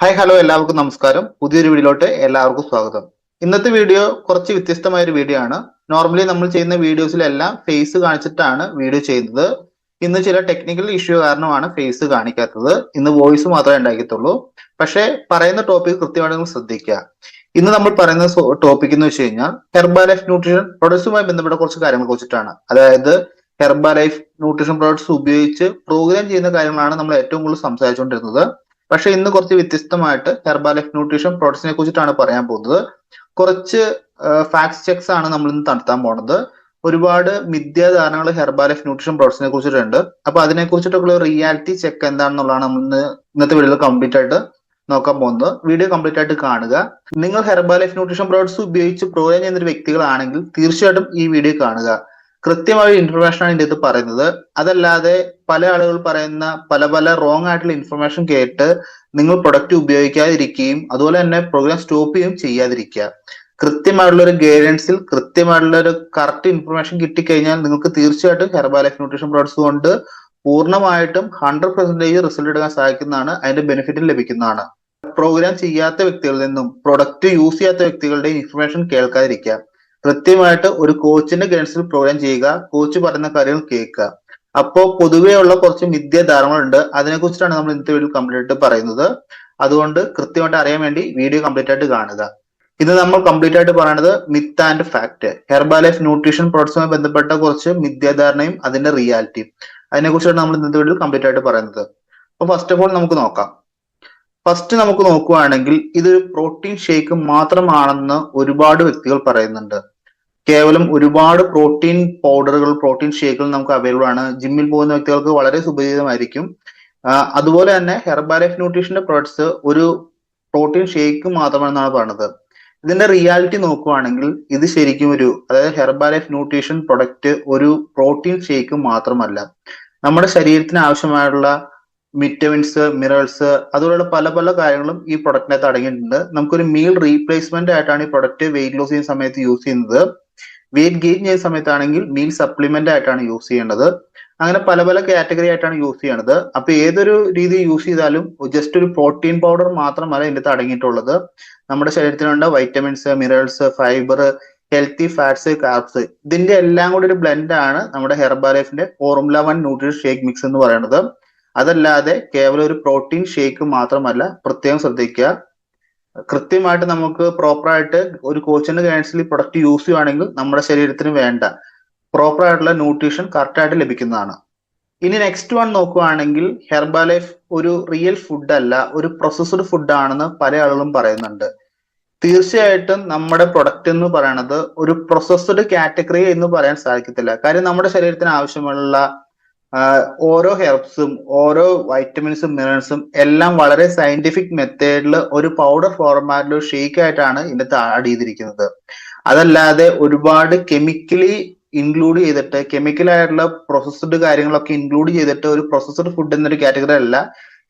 Hi hello എല്ലാവർക്കും നമസ്കാരം. പുതിയൊരു വീഡിയോയിലോട്ട് എല്ലാവർക്കും സ്വാഗതം. ഇന്നത്തെ വീഡിയോ കുറച്ച് വ്യത്യസ്തമായ ഒരു വീഡിയോ ആണ്. നോർമലി നമ്മൾ ചെയ്യുന്ന വീഡിയോസിലെല്ലാം ഫേസ് കാണിച്ചിട്ടാണ് വീഡിയോ ചെയ്യുന്നത്. ഇന്ന് ചില ടെക്നിക്കൽ ഇഷ്യൂ കാരണമാണ് ഫേസ് കാണിക്കാത്തത്. ഇന്ന് വോയിസ് മാത്രമേ ഉണ്ടാക്കിയിട്ടുള്ളൂ പക്ഷേ പറയുന്ന ടോപ്പിക് കൃത്യമായിട്ട് നിങ്ങൾ ശ്രദ്ധിക്കുക. ഇന്ന് നമ്മൾ പറയുന്ന ടോപ്പിക് എന്ന് വെച്ച് കഴിഞ്ഞാൽ ഹെർബാ ലൈഫ് ന്യൂട്രീഷൻ പ്രൊഡക്ട്സുമായി ബന്ധപ്പെട്ട കുറച്ച് കാര്യങ്ങളെ കുറിച്ചിട്ടാണ് അതായത് ഹെർബാ ലൈഫ് ന്യൂട്രീഷൻ പ്രൊഡക്ട്സ് ഉപയോഗിച്ച് പ്രോഗ്രാം ചെയ്യുന്ന കാര്യങ്ങളാണ് നമ്മൾ ഏറ്റവും കൂടുതൽ സംസാരിച്ചുകൊണ്ടിരുന്നത്. പക്ഷെ ഇന്ന് കുറച്ച് വ്യത്യസ്തമായിട്ട് ഹെർബാ ലൈഫ് ന്യൂട്രീഷൻ പ്രോഡക്ട്സിനെ കുറിച്ചിട്ടാണ് പറയാൻ പോകുന്നത്. കുറച്ച് ഫാക്ട് ചെക്സ് ആണ് നമ്മൾ ഇന്ന് നടത്താൻ പോണത്. ഒരുപാട് മിഥ്യാധാരണകൾ ഹെർബാ ലൈഫ് ന്യൂട്രീഷൻ പ്രോഡക്ട്സിനെ കുറിച്ചിട്ടുണ്ട്. അപ്പൊ അതിനെ കുറിച്ചിട്ടൊക്കെ റിയാലിറ്റി ചെക്ക് എന്താണെന്നുള്ളതാണ് നമ്മൾ ഇന്ന് ഇന്നത്തെ വീഡിയോയിൽ കംപ്ലീറ്റ് ആയിട്ട് നോക്കാൻ പോകുന്നത്. വീഡിയോ കംപ്ലീറ്റ് ആയിട്ട് കാണുക. നിങ്ങൾ ഹെർബാ ലൈഫ് ന്യൂട്രീഷൻ പ്രോഡക്ട്സ് ഉപയോഗിച്ച് പ്രോഗ്രാം ചെയ്യുന്ന വ്യക്തികളാണെങ്കിൽ തീർച്ചയായിട്ടും ഈ വീഡിയോ കാണുക. കൃത്യമായ ഇൻഫർമേഷൻ ആണ് ഇത് പറയുന്നത്. അതല്ലാതെ പല ആളുകൾ പറയുന്ന പല പല റോങ് ആയിട്ടുള്ള ഇൻഫർമേഷൻ കേട്ട് നിങ്ങൾ പ്രൊഡക്റ്റ് ഉപയോഗിക്കാതിരിക്കുകയും അതുപോലെ തന്നെ പ്രോഗ്രാം സ്റ്റോപ്പ് ചെയ്യുകയും ചെയ്യാതിരിക്കുക. കൃത്യമായിട്ടുള്ള ഒരു ഗൈഡൻസിൽ കൃത്യമായിട്ടുള്ള ഒരു കറക്റ്റ് ഇൻഫർമേഷൻ കിട്ടിക്കഴിഞ്ഞാൽ നിങ്ങൾക്ക് തീർച്ചയായിട്ടും ഹെർബാലൈഫ് ന്യൂട്രീഷൻ പ്രോഡക്ട്സ് കൊണ്ട് പൂർണമായിട്ടും ഹൺഡ്രഡ് പെർസെന്റേജ് റിസൾട്ട് എടുക്കാൻ സഹായിക്കുന്നതാണ് അതിന്റെ ബെനിഫിറ്റ് ലഭിക്കുന്നതാണ്. പ്രോഗ്രാം ചെയ്യാത്ത വ്യക്തികളിൽ നിന്നും പ്രൊഡക്റ്റ് യൂസ് ചെയ്യാത്ത വ്യക്തികളുടെയും ഇൻഫർമേഷൻ കേൾക്കാതിരിക്കുക. കൃത്യമായിട്ട് ഒരു കോച്ചിന്റെ ഗൈഡൻസിൽ പ്രോഗ്രാം ചെയ്യുക കോച്ച് പറയുന്ന കാര്യങ്ങൾ കേൾക്കുക. അപ്പോ പൊതുവേ ഉള്ള കുറച്ച് മിഥ്യാധാരണകളുണ്ട് അതിനെ കുറിച്ചിട്ടാണ് നമ്മൾ ഇന്നത്തെ വീഡിയോ കംപ്ലീറ്റ് പറയുന്നത്. അതുകൊണ്ട് കൃത്യമായിട്ട് അറിയാൻ വേണ്ടി വീഡിയോ കംപ്ലീറ്റ് ആയിട്ട് കാണുക. ഇത് നമ്മൾ കംപ്ലീറ്റ് ആയിട്ട് പറയുന്നത് myth and fact Herbalife nutrition പ്രോഡക്ട്സുമായി ബന്ധപ്പെട്ട കുറച്ച് മിഥ്യാധാരണയും അതിന്റെ റിയാലിറ്റിയും അതിനെ കുറിച്ചാണ് നമ്മൾ ഇന്നത്തെ വീഡിയോ കംപ്ലീറ്റ് ആയിട്ട് പറയുന്നത്. അപ്പൊ ഫസ്റ്റ് ഓഫ് ഓൾ നമുക്ക് നോക്കാം. ഫസ്റ്റ് നമുക്ക് നോക്കുകയാണെങ്കിൽ ഇത് പ്രോട്ടീൻ ഷേക്ക് മാത്രമാണെന്ന് ഒരുപാട് വ്യക്തികൾ പറയുന്നുണ്ട്. കേവലം ഒരുപാട് പ്രോട്ടീൻ പൗഡറുകൾ പ്രോട്ടീൻ ഷേക്കുകൾ നമുക്ക് അവൈലബിൾ ആണ്. ജിമ്മിൽ പോകുന്ന വ്യക്തികൾക്ക് വളരെ സുപരിചിതമായിരിക്കും. അതുപോലെ തന്നെ ഹെർബാലൈഫ് ന്യൂട്രീഷന്റെ പ്രോഡക്ട്സ് ഒരു പ്രോട്ടീൻ ഷേക്ക് മാത്രമാണെന്നാണ് പറഞ്ഞത്. ഇതിന്റെ റിയാലിറ്റി നോക്കുകയാണെങ്കിൽ ഇത് ശരിക്കും ഒരു അതായത് ഹെർബാലൈഫ് ന്യൂട്രീഷൻ പ്രൊഡക്റ്റ് ഒരു പ്രോട്ടീൻ ഷേക്ക് മാത്രമല്ല. നമ്മുടെ ശരീരത്തിന് ആവശ്യമായിട്ടുള്ള വിറ്റമിൻസ് മിനറൽസ് അതുപോലുള്ള പല പല കാര്യങ്ങളും ഈ പ്രൊഡക്റ്റിനകത്ത് അടങ്ങിയിട്ടുണ്ട്. നമുക്കൊരു മീൽ റീപ്ലേസ്മെന്റ് ആയിട്ടാണ് ഈ പ്രൊഡക്റ്റ് വെയിറ്റ് ലോസ് ചെയ്യുന്ന സമയത്ത് യൂസ് ചെയ്യുന്നത്. വെയിറ്റ് ഗെയിൻ ചെയ്യുന്ന സമയത്താണെങ്കിൽ മീൽ സപ്ലിമെന്റ് ആയിട്ടാണ് യൂസ് ചെയ്യേണ്ടത്. അങ്ങനെ പല പല കാറ്റഗറി ആയിട്ടാണ് യൂസ് ചെയ്യണത് അപ്പൊ ഏതൊരു രീതി യൂസ് ചെയ്താലും ജസ്റ്റ് ഒരു പ്രോട്ടീൻ പൗഡർ മാത്രമല്ല ഇതിന്റെ അടങ്ങിയിട്ടുള്ളത്. നമ്മുടെ ശരീരത്തിലുണ്ട vitamins minerals fibre healthy fats carbs ഇതിന്റെ എല്ലാം കൂടി ഒരു ബ്ലെൻഡ് ആണ് നമ്മുടെ ഹെർബാലൈഫിന്റെ formula one nutrition shake mix എന്ന് പറയുന്നത്. അതല്ലാതെ കേവലം ഒരു പ്രോട്ടീൻ ഷേക്ക് മാത്രമല്ല പ്രത്യേകം ശ്രദ്ധിക്കുക. കൃത്യമായിട്ട് നമുക്ക് പ്രോപ്പറായിട്ട് ഒരു കോച്ചിന്റെ ഗൈഡൻസിൽ പ്രൊഡക്റ്റ് യൂസ് ചെയ്യുകയാണെങ്കിൽ നമ്മുടെ ശരീരത്തിന് വേണ്ട. പ്രോപ്പർ ആയിട്ടുള്ള ന്യൂട്രീഷൻ കറക്റ്റായിട്ട് ലഭിക്കുന്നതാണ്. ഇനി നെക്സ്റ്റ് വൺ നോക്കുകയാണെങ്കിൽ ഹെർബാ ലൈഫ് ഒരു റിയൽ ഫുഡ് അല്ല ഒരു പ്രോസസ്ഡ് ഫുഡ് ആണെന്ന് പല ആളുകളും പറയുന്നുണ്ട്. തീർച്ചയായിട്ടും നമ്മുടെ പ്രൊഡക്റ്റ് എന്ന് പറയുന്നത് ഒരു പ്രോസസ്ഡ് കാറ്റഗറി എന്ന് പറയാൻ സാധിക്കത്തില്ല. കാര്യം നമ്മുടെ ശരീരത്തിന് ആവശ്യമുള്ള ഓരോ ഹെർബ്സും ഓരോ വൈറ്റമിൻസും മിനറൽസും എല്ലാം വളരെ സയന്റിഫിക് മെത്തേഡിൽ ഒരു പൗഡർ ഫോർമാറ്റിൽ ഷേക്ക് ആയിട്ടാണ് ഇതിനകത്ത് ആഡ് ചെയ്തിരിക്കുന്നത്. അതല്ലാതെ ഒരുപാട് കെമിക്കലി ഇൻക്ലൂഡ് ചെയ്തിട്ട് കെമിക്കലായിട്ടുള്ള പ്രോസസ്ഡ് കാര്യങ്ങളൊക്കെ ഇൻക്ലൂഡ് ചെയ്തിട്ട് ഒരു പ്രോസസ്ഡ് ഫുഡ് എന്നൊരു കാറ്റഗറി അല്ല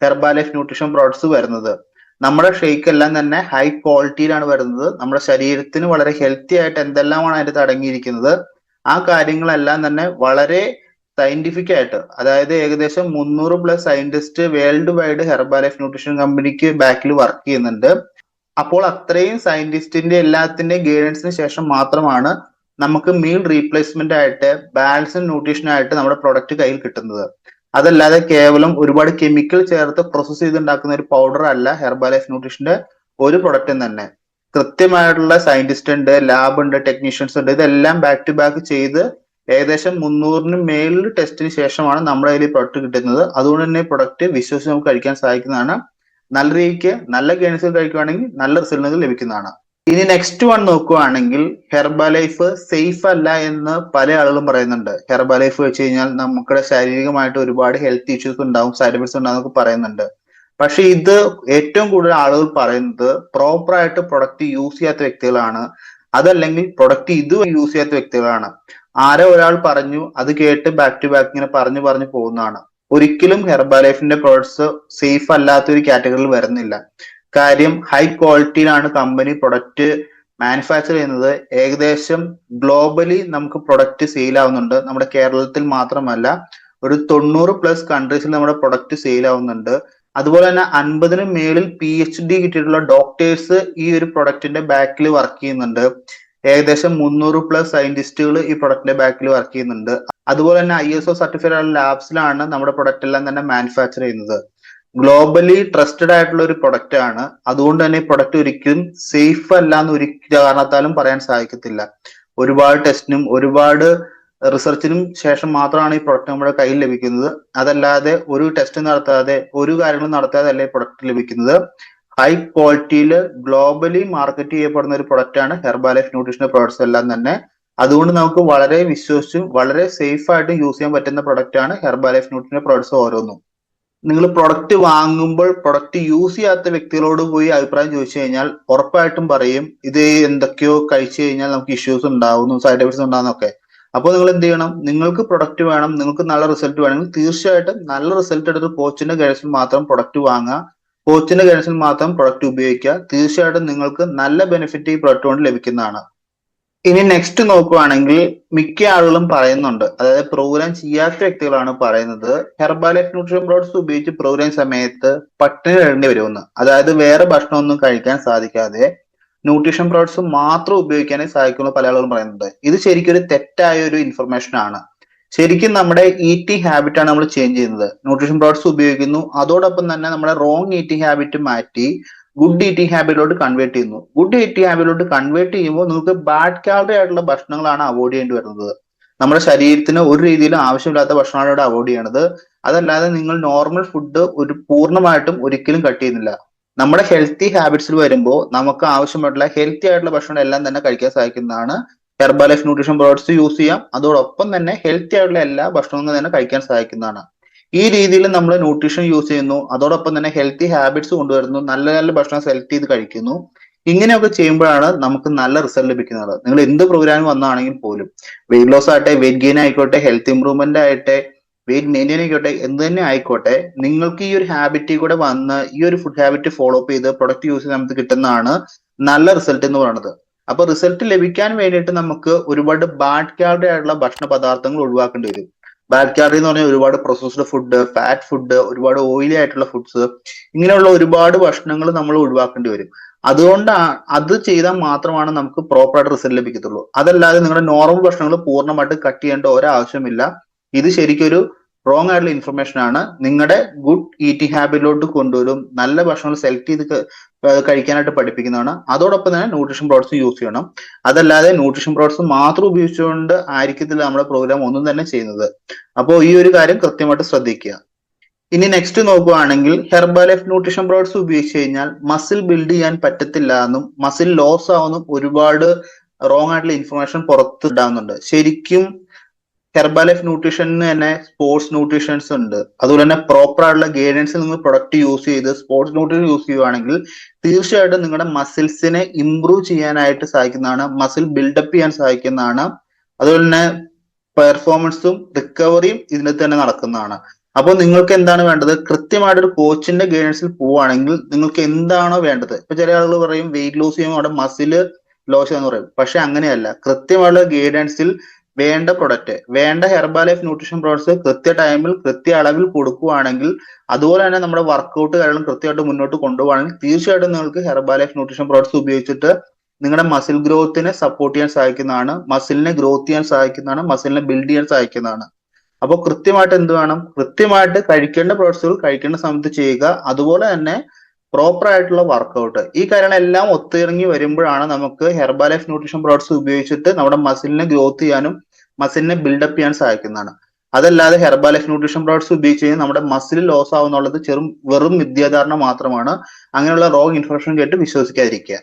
ഹെർബാ ലൈഫ് ന്യൂട്രീഷൻ പ്രോഡക്ട്സ് വരുന്നത്. നമ്മുടെ ഷേക്ക് എല്ലാം തന്നെ ഹൈ ക്വാളിറ്റിയിലാണ് വരുന്നത്. നമ്മുടെ ശരീരത്തിന് വളരെ ഹെൽത്തി ആയിട്ട് എന്തെല്ലാമാണ് അതിനകത്ത് അടങ്ങിയിരിക്കുന്നത്. ആ കാര്യങ്ങളെല്ലാം തന്നെ വളരെ സയന്റിഫിക് ആയിട്ട്. അതായത് ഏകദേശം മുന്നൂറ് plus scientist world wide Herbalife nutrition കമ്പനിക്ക് ബാക്കിൽ വർക്ക് ചെയ്യുന്നുണ്ട്. അപ്പോൾ അത്രയും സയന്റിസ്റ്റിന്റെ എല്ലാത്തിന്റെയും ഗൈഡൻസിന് ശേഷം മാത്രമാണ് നമുക്ക് മീൽ റീപ്ലേസ്മെന്റ് ആയിട്ട് ബാലൻസ് ന്യൂട്രീഷൻ ആയിട്ട് നമ്മുടെ പ്രൊഡക്റ്റ് കയ്യിൽ കിട്ടുന്നത്. അതല്ലാതെ കേവലം ഒരുപാട് കെമിക്കൽ ചേർത്ത് പ്രോസസ്സ് ചെയ്തുണ്ടാക്കുന്ന ഒരു പൗഡർ അല്ല ഹെർബാ ലൈഫ് ന്യൂട്രീഷന്റെ ഒരു പ്രൊഡക്റ്റും തന്നെ. കൃത്യമായിട്ടുള്ള സയന്റിസ്റ്റ് ഉണ്ട് ലാബ് ഉണ്ട് ടെക്നീഷ്യൻസ് ഉണ്ട്. ഇതെല്ലാം ബാക്ക് ടു ബാക്ക് ചെയ്ത് ഏകദേശം മുന്നൂറിന് മേളിൽ ടെസ്റ്റിന് ശേഷമാണ് നമ്മുടെ കയ്യിൽ പ്രൊഡക്റ്റ് കിട്ടുന്നത്. അതുകൊണ്ട് തന്നെ പ്രൊഡക്റ്റ് വിശ്വസിച്ച് നമുക്ക് കഴിക്കാൻ സാധിക്കുന്നതാണ്. നല്ല രീതിക്ക് നല്ല ഗൈഡൻസ് കഴിക്കുകയാണെങ്കിൽ നല്ല റിസൾട്ടുകൾ ലഭിക്കുന്നതാണ്. ഇനി നെക്സ്റ്റ് വൺ നോക്കുകയാണെങ്കിൽ ഹെർബലൈഫ് സേഫ് അല്ല എന്ന് പല ആളുകളും പറയുന്നുണ്ട്. ഹെർബലൈഫ് വെച്ച് കഴിഞ്ഞാൽ നമ്മുടെ ശാരീരികമായിട്ട് ഒരുപാട് ഹെൽത്ത് ഇഷ്യൂസ് ഉണ്ടാവും സൈഡ് എഫക്ട്സ് ഉണ്ടാവും എന്നൊക്കെ പറയുന്നുണ്ട്. പക്ഷെ ഇത് ഏറ്റവും കൂടുതൽ ആളുകൾ പറയുന്നത് പ്രോപ്പർ ആയിട്ട് പ്രൊഡക്റ്റ് യൂസ് ചെയ്യാത്ത വ്യക്തികളാണ്. അതല്ലെങ്കിൽ പ്രൊഡക്റ്റ് ഇത് യൂസ് ചെയ്യാത്ത വ്യക്തികളാണ്. ആരോ ഒരാൾ പറഞ്ഞു അത് കേട്ട് ബാക്ക് ടു ബാക്ക് ഇങ്ങനെ പറഞ്ഞു പറഞ്ഞു പോകുന്നതാണ്. ഒരിക്കലും ഹെർബ ലൈഫിന്റെ പ്രോഡക്ട്സ് സേഫ് അല്ലാത്ത ഒരു കാറ്റഗറിയിൽ വരുന്നില്ല. കാര്യം ഹൈ ക്വാളിറ്റിയിലാണ് കമ്പനി പ്രൊഡക്റ്റ് മാനുഫാക്ചർ ചെയ്യുന്നത്. ഏകദേശം ഗ്ലോബലി നമുക്ക് പ്രൊഡക്റ്റ് സെയിൽ ആവുന്നുണ്ട്. നമ്മുടെ കേരളത്തിൽ മാത്രമല്ല ഒരു തൊണ്ണൂറ് പ്ലസ് കൺട്രീസിൽ നമ്മുടെ പ്രൊഡക്റ്റ് സെയിൽ ആവുന്നുണ്ട്. അതുപോലെ തന്നെ അൻപതിന് മേളിൽ പി എച്ച് ഡി കിട്ടിയിട്ടുള്ള ഡോക്ടേഴ്സ് ഈ ഒരു പ്രൊഡക്റ്റിന്റെ ബാക്കിൽ വർക്ക് ചെയ്യുന്നുണ്ട്. ഏകദേശം മുന്നൂറ് പ്ലസ് സയന്റിസ്റ്റുകൾ ഈ പ്രൊഡക്റ്റിന്റെ ബാക്കിൽ വർക്ക് ചെയ്യുന്നുണ്ട്. അതുപോലെ തന്നെ ഐ എസ് ഒ സർട്ടിഫൈഡ് ലാബ്സിലാണ് നമ്മുടെ പ്രൊഡക്റ്റ് എല്ലാം തന്നെ മാനുഫാക്ചർ ചെയ്യുന്നത്. ഗ്ലോബലി ട്രസ്റ്റഡ് ആയിട്ടുള്ള ഒരു പ്രൊഡക്റ്റ് ആണ്. അതുകൊണ്ട് തന്നെ ഈ പ്രൊഡക്റ്റ് ഒരിക്കലും സേഫ് അല്ല എന്ന് ഒരു കാരണത്താലും പറയാൻ സാധിക്കത്തില്ല. ഒരുപാട് ടെസ്റ്റിനും ഒരുപാട് റിസർച്ചിനും ശേഷം മാത്രമാണ് ഈ പ്രൊഡക്റ്റ് നമ്മുടെ കയ്യിൽ ലഭിക്കുന്നത്. അതല്ലാതെ ഒരു ടെസ്റ്റ് നടത്താതെ ഒരു കാര്യങ്ങളും നടത്താതെ അല്ല ഈ പ്രൊഡക്റ്റ് ലഭിക്കുന്നത്. ഹൈ ക്വാളിറ്റിയിൽ ഗ്ലോബലി മാർക്കറ്റ് ചെയ്യപ്പെടുന്ന ഒരു പ്രൊഡക്റ്റ് ആണ് ഹെർബാ ലൈഫ് ന്യൂട്രീഷണൽ പ്രോഡക്ട്സ് എല്ലാം തന്നെ. അതുകൊണ്ട് നമുക്ക് വളരെ വിശ്വസിച്ചും വളരെ സേഫ് ആയിട്ട് യൂസ് ചെയ്യാൻ പറ്റുന്ന പ്രൊഡക്റ്റ് ആണ് ഹെർബാ ലൈഫ് ന്യൂട്രീഷണൽ പ്രോഡക്ട്സ് ഓരോന്നും. നിങ്ങൾ പ്രൊഡക്റ്റ് വാങ്ങുമ്പോൾ പ്രൊഡക്റ്റ് യൂസ് ചെയ്യാത്ത വ്യക്തികളോട് പോയി അഭിപ്രായം ചോദിച്ചു കഴിഞ്ഞാൽ ഉറപ്പായിട്ടും പറയും ഇത് എന്തൊക്കെയോ കഴിച്ചു കഴിഞ്ഞാൽ നമുക്ക് ഇഷ്യൂസ് ഉണ്ടാവുന്നു സൈഡ് എഫക്ട്സ് ഉണ്ടാകുന്നൊക്കെ അപ്പോൾ നിങ്ങൾ എന്ത് ചെയ്യണം? നിങ്ങൾക്ക് പ്രൊഡക്റ്റ് വേണം നിങ്ങൾക്ക് നല്ല റിസൾട്ട് വേണമെങ്കിൽ തീർച്ചയായിട്ടും നല്ല റിസൾട്ട് എടുത്ത് കോച്ചിന്റെ ഗൈഡൻസിൽ മാത്രം പ്രൊഡക്റ്റ് വാങ്ങുക. കോച്ചിന്റെ ഗൈഡൻസിൽ മാത്രം പ്രൊഡക്റ്റ് ഉപയോഗിക്കുക. തീർച്ചയായിട്ടും നിങ്ങൾക്ക് നല്ല ബെനിഫിറ്റ് ഈ പ്രൊഡക്റ്റ് കൊണ്ട് ലഭിക്കുന്നതാണ്. ഇനി നെക്സ്റ്റ് നോക്കുവാണെങ്കിൽ മിക്ക ആളുകളും പറയുന്നുണ്ട്. അതായത് പ്രോഗ്രാം ചെയ്യാത്ത വ്യക്തികളാണ് പറയുന്നത്. ഹെർബാലൈഫ് ന്യൂട്രീഷൻ പ്രോഡക്ട്സ് ഉപയോഗിച്ച് പ്രോഗ്രാം സമയത്ത് പട്ടിണി കിടേണ്ടി വരുമെന്ന്. അതായത് വേറെ ഭക്ഷണമൊന്നും കഴിക്കാൻ സാധിക്കാതെ ന്യൂട്രീഷൻ പ്രോഡക്ട്സ് മാത്രം ഉപയോഗിക്കാനേ സാധിക്കുമെന്ന് പല ആളുകളും പറയുന്നുണ്ട്. ഇത് ശരിക്കും ഒരു തെറ്റായ ഒരു ഇൻഫർമേഷൻ ആണ്. ശരിക്കും നമ്മുടെ ഈറ്റിംഗ് ഹാബിറ്റ് ആണ് നമ്മൾ ചേഞ്ച് ചെയ്യുന്നത്. ന്യൂട്രീഷൻ പ്രോഡക്ട്സ് ഉപയോഗിക്കുന്നു. അതോടൊപ്പം തന്നെ നമ്മുടെ റോങ് ഈറ്റിംഗ് ഹാബിറ്റ് മാറ്റി ഗുഡ് ഈറ്റിംഗ് ഹാബിറ്റിലോട്ട് കൺവേർട്ട് ചെയ്യുന്നു. ഗുഡ് ഈറ്റിംഗ് ഹാബിറ്റിലോട്ട് കൺവേർട്ട് ചെയ്യുമ്പോൾ നമുക്ക് ബാഡ് കാലറി ആയിട്ടുള്ള ഭക്ഷണങ്ങളാണ് അവോയ്ഡ് ചെയ്യേണ്ടി വരുന്നത്. നമ്മുടെ ശരീരത്തിന് ഒരു രീതിയിലും ആവശ്യമില്ലാത്ത ഭക്ഷണമാണ് ഇവിടെ അവോയ്ഡ് ചെയ്യണത്. അതല്ലാതെ നിങ്ങൾ നോർമൽ ഫുഡ് ഒരു പൂർണമായിട്ടും ഒരിക്കലും കട്ട് ചെയ്യുന്നില്ല. നമ്മുടെ ഹെൽത്തി ഹാബിറ്റ്സിൽ വരുമ്പോൾ നമുക്ക് ആവശ്യമായിട്ടുള്ള ഹെൽത്തി ആയിട്ടുള്ള ഭക്ഷണം എല്ലാം തന്നെ കഴിക്കാൻ സാധിക്കുന്നതാണ് Herbalife nutrition products use ചെയ്യാം. അതോടൊപ്പം തന്നെ ഹെൽത്തി ആയിട്ടുള്ള എല്ലാ ഭക്ഷണവും തന്നെ കഴിക്കാൻ സഹായിക്കുന്നതാണ്. ഈ രീതിയിൽ നമ്മൾ ന്യൂട്രീഷൻ യൂസ് ചെയ്യുന്നു. അതോടൊപ്പം തന്നെ ഹെൽത്തി ഹാബിറ്റ്സ് കൊണ്ടുവരുന്നു. നല്ല നല്ല ഭക്ഷണം സെലക്ട് ചെയ്ത് കഴിക്കുന്നു. ഇങ്ങനെയൊക്കെ ചെയ്യുമ്പോഴാണ് നമുക്ക് നല്ല റിസൾട്ട് ലഭിക്കുന്നത്. നിങ്ങൾ എന്ത് പ്രോഗ്രാം വന്നാണെങ്കിൽ പോലും. വെയിറ്റ് ലോസ് ആയിട്ടെ വെയിറ്റ് ഗെയിൻ ആയിക്കോട്ടെ ഹെൽത്ത് ഇംപ്രൂവ്മെന്റ് ആയിട്ടെ വെയിറ്റ് മെയിന്റെയിൻ ആയിക്കോട്ടെ എന്ത് തന്നെ ആയിക്കോട്ടെ നിങ്ങൾക്ക് ഈ ഒരു ഹാബിറ്റിൽ കൂടെ വന്ന് ഈ ഒരു ഫുഡ് ഹാബിറ്റ് ഫോളോ അപ്പ് ചെയ്ത് പ്രൊഡക്റ്റ് യൂസ് ചെയ്ത് നമുക്ക് കിട്ടുന്നതാണ് നല്ല റിസൾട്ട് എന്ന് പറയുന്നത്. അപ്പൊ റിസൾട്ട് ലഭിക്കാൻ വേണ്ടിയിട്ട് നമുക്ക് ഒരുപാട് ബാഡ് കാലറി ആയിട്ടുള്ള ഭക്ഷണ പദാർത്ഥങ്ങൾ ഒഴിവാക്കേണ്ടി വരും. ബാഡ് കാലറി എന്ന് പറഞ്ഞാൽ ഒരുപാട് പ്രോസസ്ഡ് ഫുഡ് ഫാറ്റ് ഫുഡ് ഒരുപാട് ഓയിലി ആയിട്ടുള്ള ഫുഡ്സ് ഇങ്ങനെയുള്ള ഒരുപാട് ഭക്ഷണങ്ങൾ നമ്മൾ ഒഴിവാക്കേണ്ടി വരും. അതുകൊണ്ട് അത് ചെയ്താൽ മാത്രമാണ് നമുക്ക് പ്രോപ്പറായിട്ട് റിസൾട്ട് ലഭിക്കത്തുള്ളൂ. അതല്ലാതെ നിങ്ങളുടെ നോർമൽ ഭക്ഷണങ്ങൾ പൂർണമായിട്ട് കട്ട് ചെയ്യേണ്ട ഒരാവശ്യമില്ല. ഇത് ശരിക്കൊരു റോങ് ആയിട്ടുള്ള ഇൻഫർമേഷൻ ആണ്. നിങ്ങളുടെ ഗുഡ് ഈറ്റിംഗ് ഹാബിറ്റിലോട്ട് കൊണ്ടുവരും. നല്ല ഭക്ഷണങ്ങൾ സെലക്ട് ചെയ്ത് കഴിക്കാനായിട്ട് പഠിപ്പിക്കുന്നതാണ്. അതോടൊപ്പം തന്നെ ന്യൂട്രീഷൻ പ്രോഡക്ട്സ് യൂസ് ചെയ്യണം. അതല്ലാതെ ന്യൂട്രീഷൻ പ്രോഡക്ട്സ് മാത്രം ഉപയോഗിച്ചുകൊണ്ട് ആയിരിക്കത്തില്ല നമ്മുടെ പ്രോഗ്രാം ഒന്നും തന്നെ ചെയ്യുന്നത്. അപ്പോൾ ഈ ഒരു കാര്യം കൃത്യമായിട്ട് ശ്രദ്ധിക്കുക. ഇനി നെക്സ്റ്റ് നോക്കുകയാണെങ്കിൽ ഹെർബൽ ലൈഫ് ന്യൂട്രീഷൻ പ്രോഡക്ട്സ് ഉപയോഗിച്ച് കഴിഞ്ഞാൽ മസിൽ ബിൽഡ് ചെയ്യാൻ പറ്റത്തില്ല എന്നും മസിൽ ലോസ് ആവുന്നും ഒരുപാട് റോങ് ആയിട്ടുള്ള ഇൻഫർമേഷൻ പുറത്ത് ഇടാവുന്നുണ്ട്. ശരിക്കും ഹെർബാ ലൈഫ് ന്യൂട്രീഷന് തന്നെ സ്പോർട്സ് ന്യൂട്രീഷൻസ് ഉണ്ട്. അതുപോലെ തന്നെ പ്രോപ്പർ ആയിട്ടുള്ള ഗൈഡൻസിൽ നിങ്ങൾ പ്രൊഡക്റ്റ് യൂസ് ചെയ്ത് സ്പോർട്സ് ന്യൂട്രീഷൻ യൂസ് ചെയ്യുവാണെങ്കിൽ തീർച്ചയായിട്ടും നിങ്ങളുടെ മസിൽസിനെ ഇംപ്രൂവ് ചെയ്യാനായിട്ട് സഹായിക്കുന്നതാണ് മസിൽ ബിൽഡപ്പ് ചെയ്യാൻ സഹായിക്കുന്നതാണ്. അതുപോലെ തന്നെ പെർഫോമൻസും റിക്കവറിയും ഇതിൽ തന്നെ നടക്കുന്നതാണ്. അപ്പോൾ നിങ്ങൾക്ക് എന്താണ് വേണ്ടത്? കൃത്യമായിട്ട് ഒരു കോച്ചിന്റെ ഗൈഡൻസിൽ പോവുകയാണെങ്കിൽ നിങ്ങൾക്ക് എന്താണോ വേണ്ടത്? ഇപ്പൊ ചില ആളുകൾ പറയും വെയിറ്റ് ലോസ് ചെയ്യുമ്പോൾ അവിടെ മസിൽ ലോസ് എന്ന് പറയും. പക്ഷെ അങ്ങനെയല്ല. കൃത്യമായിട്ടുള്ള ഗൈഡൻസിൽ വേണ്ട പ്രൊഡക്റ്റ് വേണ്ട ഹെർബാ ലൈഫ് ന്യൂട്രീഷൻ പ്രോഡക്ട്സ് കൃത്യ ടൈമിൽ കൃത്യ അളവിൽ കൊടുക്കുകയാണെങ്കിൽ അതുപോലെ തന്നെ നമ്മുടെ വർക്കൗട്ട് കാര്യങ്ങളും കൃത്യമായിട്ട് മുന്നോട്ട് കൊണ്ടുപോകുകയാണെങ്കിൽ തീർച്ചയായിട്ടും നിങ്ങൾക്ക് ഹെർബാ ലൈഫ് ന്യൂട്രീഷൻ പ്രോഡക്ട്സ് ഉപയോഗിച്ചിട്ട് നിങ്ങളുടെ മസിൽ ഗ്രോത്തിനെ സപ്പോർട്ട് ചെയ്യാൻ സാധിക്കുന്നതാണ് മസിലിനെ ഗ്രോത്ത് ചെയ്യാൻ സാധിക്കുന്നതാണ് മസിലിനെ ബിൽഡ് ചെയ്യാൻ സാധിക്കുന്നതാണ് അപ്പോൾ കൃത്യമായിട്ട് എന്ത് വേണം? കൃത്യമായിട്ട് കഴിക്കേണ്ട പ്രോഡക്ട്സുകൾ കഴിക്കേണ്ട സമയത്ത് ചെയ്യുക. അതുപോലെ തന്നെ പ്രോപ്പർ ആയിട്ടുള്ള വർക്കൗട്ട് ഈ കാര്യങ്ങളെല്ലാം ഒത്തിറങ്ങി വരുമ്പോഴാണ് നമുക്ക് ഹെർബാ ലൈഫ് ന്യൂട്രീഷൻ പ്രോഡക്ട്സ് ഉപയോഗിച്ചിട്ട് നമ്മുടെ മസിലിനെ ഗ്രോത്ത് ചെയ്യാനും മസിലിനെ ബിൽഡപ്പ് ചെയ്യാൻ സഹായിക്കുന്നതാണ്. അതല്ലാതെ ഹെർബാ ലൈഫ് ന്യൂട്രീഷൻ പ്രോഡക്ട്സ് ഉപയോഗിച്ച് കഴിഞ്ഞാൽ നമ്മുടെ മസിൽ ലോസ് ആവുന്നുള്ളത് ചെറും വെറും വിദ്യാധാരണ മാത്രമാണ്. അങ്ങനെയുള്ള റോങ് ഇൻഫർമേഷൻ കേട്ട് വിശ്വസിക്കാതിരിക്കുക.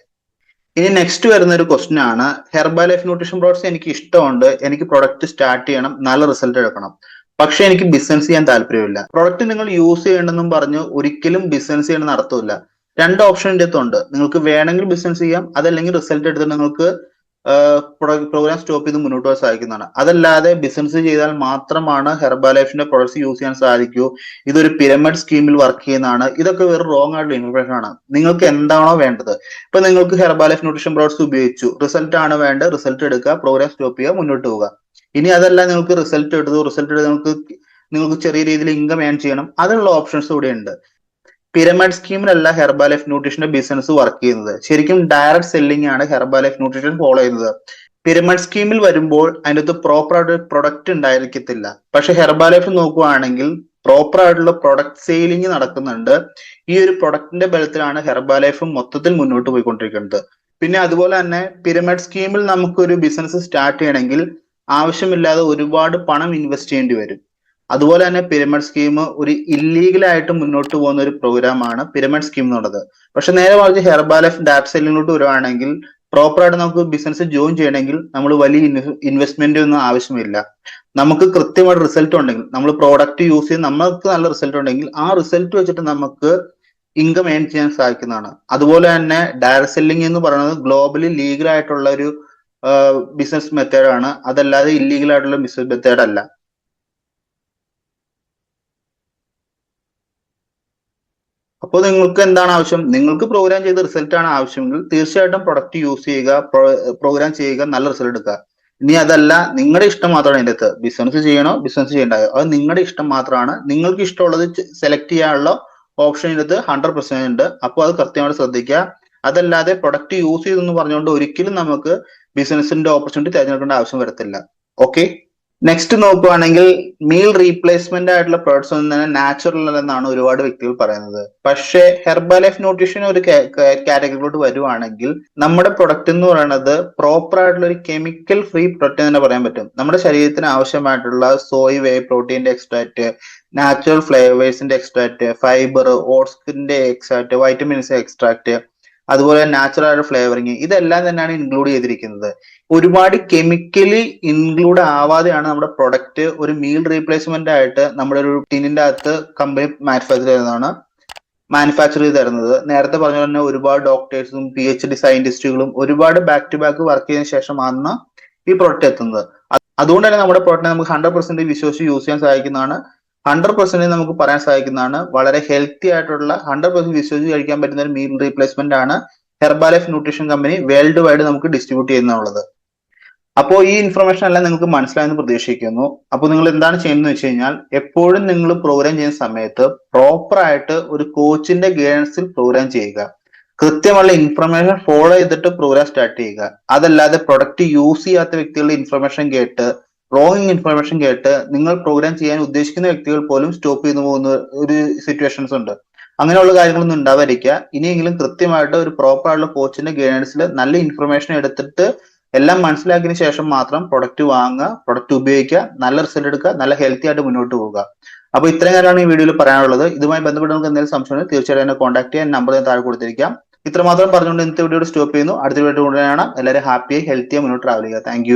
ഇനി നെക്സ്റ്റ് വരുന്ന ഒരു ക്വസ്റ്റ്യൻ ആണ്. ഹെർബാ ലൈഫ് ന്യൂട്രീഷൻ പ്രോഡക്ട്സ് എനിക്ക് ഇഷ്ടമുണ്ട്. എനിക്ക് പ്രൊഡക്റ്റ് സ്റ്റാർട്ട് ചെയ്യണം. നല്ല റിസൾട്ട് എടുക്കണം. പക്ഷെ എനിക്ക് ബിസിനസ് ചെയ്യാൻ താല്പര്യമില്ല. പ്രൊഡക്റ്റ് നിങ്ങൾ യൂസ് ചെയ്യണമെന്നും പറഞ്ഞ് ഒരിക്കലും ബിസിനസ് ചെയ്യണം നടത്തില്ല രണ്ട് ഓപ്ഷൻ അടുത്തുണ്ട് നിങ്ങൾക്ക് വേണമെങ്കിൽ ബിസിനസ് ചെയ്യാം. അതല്ലെങ്കിൽ റിസൾട്ട് എടുത്തിട്ട് നിങ്ങൾക്ക് പ്രോഗ്രാം സ്റ്റോപ്പ് ചെയ്ത് മുന്നോട്ട് പോകാൻ സാധിക്കുന്നതാണ്. അതല്ലാതെ ബിസിനസ് ചെയ്താൽ മാത്രമാണ് ഹെർബാലൈഫിന്റെ പ്രൊഡക്ട്സ് യൂസ് ചെയ്യാൻ സാധിക്കൂ. ഇതൊരു പിരമിഡ് സ്കീമിൽ വർക്ക് ചെയ്യുന്നതാണ്. ഇതൊക്കെ വെറും റോങ് ആയിട്ടുള്ള ഇൻഫർമേഷൻ ആണ്. നിങ്ങൾക്ക് എന്താണോ വേണ്ടത്. ഇപ്പൊ നിങ്ങൾക്ക് ഹെർബാലൈഫ് ന്യൂട്രീഷൻ പ്രോഡക്ട്സ് ഉപയോഗിച്ചു. റിസൾട്ട് ആണ് വേണ്ടത്. റിസൾട്ട് എടുക്കുക. പ്രോഗ്രാം സ്റ്റോപ്പ് ചെയ്യുക. മുന്നോട്ട് പോകുക ഇനി അതല്ല നിങ്ങൾക്ക് റിസൾട്ട് എടുത്തു റിസൾട്ട് എടുത്ത് നിങ്ങൾക്ക് നിങ്ങൾക്ക് ചെറിയ രീതിയിൽ ഇൻകം ഏൺ ചെയ്യണം. അതിനുള്ള ഓപ്ഷൻസ് ഇവിടെ ഉണ്ട് പിരമിഡ് സ്കീമിലല്ല ഹെർബാ ലൈഫ് ന്യൂട്രീഷന്റെ ബിസിനസ് വർക്ക് ചെയ്യുന്നത്. ശരിക്കും ഡയറക്റ്റ് സെല്ലിംഗ് ആണ് ഹെർബാ ലൈഫ് ന്യൂട്രീഷൻ ഫോളോ ചെയ്യുന്നത്. പിരമിഡ് സ്കീമിൽ വരുമ്പോൾ അതിന്റെ അകത്ത് പ്രോപ്പർ ആയിട്ട് പ്രൊഡക്റ്റ് ഉണ്ടായിരിക്കത്തില്ല. പക്ഷെ ഹെർബാ ലൈഫ് നോക്കുവാണെങ്കിൽ പ്രോപ്പർ ആയിട്ടുള്ള പ്രൊഡക്റ്റ് സെയിലിംഗ് നടക്കുന്നുണ്ട്. ഈ ഒരു പ്രൊഡക്റ്റിന്റെ ബലത്തിലാണ് ഹെർബാ ലൈഫ് മൊത്തത്തിൽ മുന്നോട്ട് പോയിക്കൊണ്ടിരിക്കുന്നത്. പിന്നെ അതുപോലെ തന്നെ പിരമിഡ് സ്കീമിൽ നമുക്കൊരു ബിസിനസ് സ്റ്റാർട്ട് ചെയ്യണമെങ്കിൽ ആവശ്യമില്ലാതെ ഒരുപാട് പണം ഇൻവെസ്റ്റ് ചെയ്യേണ്ടി വരും. അതുപോലെ തന്നെ പിരമിഡ് സ്കീം ഒരു ഇല്ലീഗൽ ആയിട്ട് മുന്നോട്ട് പോകുന്ന ഒരു പ്രോഗ്രാം ആണ് പിരമിഡ് സ്കീം എന്നുള്ളത് പക്ഷെ നേരെ മറിച്ച് ഹെർബാ ലൈഫ് ഡാറ്റ് സെല്ലിങ്ങോട്ട് വരുവാണെങ്കിൽ പ്രോപ്പറായിട്ട് നമുക്ക് ബിസിനസ് ജോയിൻ ചെയ്യണമെങ്കിൽ നമ്മൾ വലിയ ഇൻവെസ്റ്റ്മെന്റ് ഒന്നും ആവശ്യമില്ല. നമുക്ക് കൃത്യമായിട്ട് റിസൾട്ട് ഉണ്ടെങ്കിൽ നമ്മൾ പ്രോഡക്റ്റ് യൂസ് ചെയ്ത് നമ്മൾക്ക് നല്ല റിസൾട്ട് ഉണ്ടെങ്കിൽ ആ റിസൾട്ട് വെച്ചിട്ട് നമുക്ക് ഇൻകം ഏൺ ചെയ്യാൻ സാധിക്കുന്നതാണ്. അതുപോലെ തന്നെ ഡയറക്ട് സെല്ലിംഗ് എന്ന് പറയുന്നത് ഗ്ലോബലി ലീഗൽ ആയിട്ടുള്ള ഒരു ബിസിനസ് മെത്തേഡാണ് അതല്ലാതെ ഇല്ലീഗൽ ആയിട്ടുള്ള ബിസിനസ് മെത്തേഡ് അല്ല. അപ്പോൾ നിങ്ങൾക്ക് എന്താണ് ആവശ്യം? നിങ്ങൾക്ക് പ്രോഗ്രാം ചെയ്ത റിസൾട്ട് ആണ് ആവശ്യമെങ്കിൽ തീർച്ചയായിട്ടും പ്രൊഡക്റ്റ് യൂസ് ചെയ്യുക പ്രോഗ്രാം ചെയ്യുക നല്ല റിസൾട്ട് എടുക്കുക. ഇനി അതല്ല നിങ്ങളുടെ ഇഷ്ടം മാത്രമാണ് അതിന്റെ അകത്ത്. ബിസിനസ് ചെയ്യണോ? ബിസിനസ് ചെയ്യണ്ടായോ? അത് നിങ്ങളുടെ ഇഷ്ടം മാത്രമാണ്. നിങ്ങൾക്ക് ഇഷ്ടമുള്ളത് സെലക്ട് ചെയ്യാനുള്ള ഓപ്ഷൻ ഇതിനകത്ത് ഹൺഡ്രഡ് പെർസെന്റ് ഉണ്ട്. അപ്പോൾ അത് കൃത്യമായിട്ട് ശ്രദ്ധിക്കുക. അതല്ലാതെ പ്രൊഡക്റ്റ് യൂസ് ചെയ്തെന്ന് പറഞ്ഞുകൊണ്ട് ഒരിക്കലും നമുക്ക് ബിസിനസിന്റെ ഓപ്പർച്യൂണിറ്റി തിരഞ്ഞെടുക്കേണ്ട ആവശ്യം വരത്തില്ല. ഓക്കെ നെക്സ്റ്റ് നോക്കുവാണെങ്കിൽ മീൽ റീപ്ലേസ്മെന്റ് ആയിട്ടുള്ള പ്രോഡക്ട്സ് ഒന്നും തന്നെ നാച്ചുറൽ അല്ലെന്നാണ് ഒരുപാട് വ്യക്തികൾ പറയുന്നത്. പക്ഷേ ഹെർബൽ ലൈഫ് ന്യൂട്രീഷൻ ഒരു കാറ്റഗറിയിലോട്ട് വരുവാണെങ്കിൽ നമ്മുടെ പ്രൊഡക്റ്റ് എന്ന് പറയുന്നത് പ്രോപ്പർ ആയിട്ടുള്ള ഒരു കെമിക്കൽ ഫ്രീ പ്രൊഡക്റ്റ് തന്നെ പറയാൻ പറ്റും. നമ്മുടെ ശരീരത്തിന് ആവശ്യമായിട്ടുള്ള സോയ് വേ പ്രോട്ടീന്റെ എക്സ്ട്രാക്ട് നാച്ചുറൽ ഫ്ലേവേഴ്സിന്റെ എക്സ്ട്രാക്ട് ഫൈബർ ഓട്സിന്റെ എക്സ്ട്രാക്ട് വൈറ്റമിൻസ് എക്സ്ട്രാക്ട് അതുപോലെ നാച്ചുറൽ ആയിട്ട് ഫ്ലേവറിങ് ഇതെല്ലാം തന്നെയാണ് ഇൻക്ലൂഡ് ചെയ്തിരിക്കുന്നത്. ഒരുപാട് കെമിക്കലി ഇൻക്ലൂഡ് ആവാതെയാണ് നമ്മുടെ പ്രൊഡക്റ്റ് ഒരു മീൽ റീപ്ലേസ്മെന്റ് ആയിട്ട് നമ്മുടെ ഒരു ടിന്നിന്റെ അകത്ത് കമ്പനി മാനുഫാക്ചർ ചെയ്യുന്നതാണ് മാനുഫാക്ചർ ചെയ്ത് തരുന്നത്. നേരത്തെ പറഞ്ഞ തന്നെ ഒരുപാട് ഡോക്ടേഴ്സും പി എച്ച് ഡി സയന്റിസ്റ്റുകളും ഒരുപാട് ബാക്ക് ടു ബാക്ക് വർക്ക് ചെയ്തതിനു ശേഷമാണ് ഈ പ്രൊഡക്റ്റ് എത്തുന്നത്. അതുകൊണ്ട് തന്നെ നമ്മുടെ പ്രൊഡക്റ്റിനെ നമുക്ക് ഹൺഡ്രഡ് പെർസെന്റ് വിശ്വസിച്ച് യൂസ് ചെയ്യാൻ സാധിക്കുന്നതാണ് ഹൺഡ്രഡ് പെർസെന്റ് നമുക്ക് പറയാൻ സാധിക്കുന്നതാണ്. വളരെ ഹെൽത്തി ആയിട്ടുള്ള ഹൺഡ്രഡ് പെർസെന്റ് വിശ്വസിച്ച് കഴിക്കാൻ പറ്റുന്ന ഒരു മീൽ റീപ്ലേസ്മെന്റ് ആണ് Herbalife nutrition company world wide നമുക്ക് ഡിസ്ട്രിബ്യൂട്ട് ചെയ്യുന്നുള്ളത്. അപ്പോൾ ഈ ഇൻഫർമേഷൻ എല്ലാം നിങ്ങൾക്ക് മനസ്സിലായെന്ന് പ്രതീക്ഷിക്കുന്നു. അപ്പോൾ നിങ്ങൾ എന്താണ് ചെയ്യുന്നത് വെച്ച് കഴിഞ്ഞാൽ എപ്പോഴും നിങ്ങൾ പ്രോഗ്രാം ചെയ്യുന്ന സമയത്ത് പ്രോപ്പർ ആയിട്ട് ഒരു കോച്ചിന്റെ ഗൈഡൻസിൽ പ്രോഗ്രാം ചെയ്യുക. കൃത്യമുള്ള ഇൻഫർമേഷൻ ഫോളോ ചെയ്തിട്ട് പ്രോഗ്രാം സ്റ്റാർട്ട് ചെയ്യുക. അതല്ലാതെ പ്രൊഡക്റ്റ് യൂസ് ചെയ്യാത്ത വ്യക്തികളുടെ ഇൻഫർമേഷൻ കേട്ട് റോങ് ഇൻഫർമേഷൻ കേട്ട് നിങ്ങൾ പ്രോഗ്രാം ചെയ്യാൻ ഉദ്ദേശിക്കുന്ന വ്യക്തികൾ പോലും സ്റ്റോപ്പ് ചെയ്തു പോകുന്ന ഒരു സിറ്റുവേഷൻസ് ഉണ്ട്. അങ്ങനെയുള്ള കാര്യങ്ങളൊന്നും ഉണ്ടാവാതിരിക്കുക. ഇനിയെങ്കിലും കൃത്യമായിട്ട് ഒരു പ്രോപ്പർ ആയിട്ടുള്ള കോച്ചിന്റെ ഗൈഡൻസിൽ നല്ല ഇൻഫർമേഷൻ എടുത്തിട്ട് എല്ലാം മനസ്സിലാക്കിയതിനു ശേഷം മാത്രം പ്രൊഡക്റ്റ് വാങ്ങുക പ്രൊഡക്റ്റ് ഉപയോഗിക്കുക നല്ല റിസൾട്ട് എടുക്കുക നല്ല ഹെൽത്തി ആയിട്ട് മുന്നോട്ട് പോവുക അപ്പൊ ഇത്രയും കാര്യമാണ് ഈ വീഡിയോയിൽ പറയാനുള്ളത്. ഇതുമായി ബന്ധപ്പെട്ട് നമുക്ക് എന്തെങ്കിലും സംശയം തീർച്ചയായിട്ടും എന്നെ കോൺടാക്ട് ചെയ്യാൻ നമ്പർ ഞാൻ താഴെ കൊടുത്തിരിക്കാം. ഇത്രമാത്രം പറഞ്ഞുകൊണ്ട് ഇന്നത്തെ വീഡിയോ സ്റ്റോപ്പ് ചെയ്യുന്നു. അടുത്ത വീഡിയോ കൊണ്ടുവരാണ് എല്ലാവരും ഹാപ്പിയായി ഹെൽത്തിയായി മുന്നോട്ട് ട്രാവൽ ചെയ്യുക. താങ്ക്